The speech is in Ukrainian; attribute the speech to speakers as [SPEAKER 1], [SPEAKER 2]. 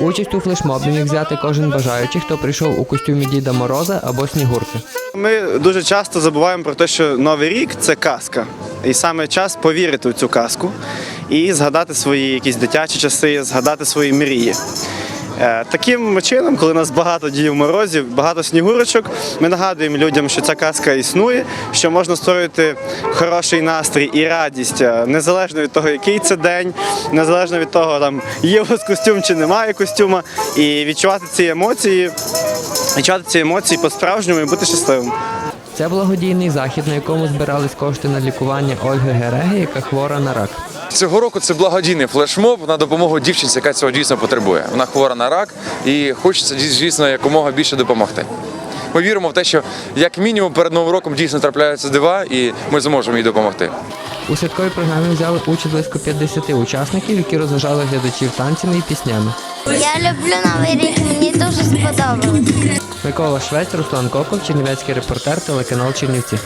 [SPEAKER 1] Участь у флешмобі міг взяти кожен бажаючий, хто прийшов у костюмі Діда Мороза або Снігурки.
[SPEAKER 2] Ми дуже часто забуваємо про те, що Новий рік це казка. І саме час повірити в цю казку і згадати свої якісь дитячі часи, згадати свої мрії. Е, Таким чином, коли нас багато діїв морозів, багато снігурочок, ми нагадуємо людям, що ця казка існує, що можна створити хороший настрій і радість, е, незалежно від того, який це день, незалежно від того, там є у вас костюм чи немає костюма, і відчувати ці емоції, відчувати ці емоції по-справжньому і бути щасливим.
[SPEAKER 1] Це благодійний захід, на якому збирались кошти на лікування Ольги Гереги, яка хвора на рак.
[SPEAKER 3] Цього року це благодійний флешмоб на допомогу дівчинці, яка цього дійсно потребує. Вона хвора на рак і хочеться звісно якомога більше допомогти. Ми віримо в те, що як мінімум перед новим роком дійсно трапляються дива, і ми зможемо їй допомогти.
[SPEAKER 1] У святковій програмі взяли участь близько 50 учасників, які розважали глядачів танцями і піснями.
[SPEAKER 4] Я люблю новий рік, мені дуже сподобалось.
[SPEAKER 1] Микола Швець, Руслан Коков, Чернівецький репортер, телеканал Чернівці.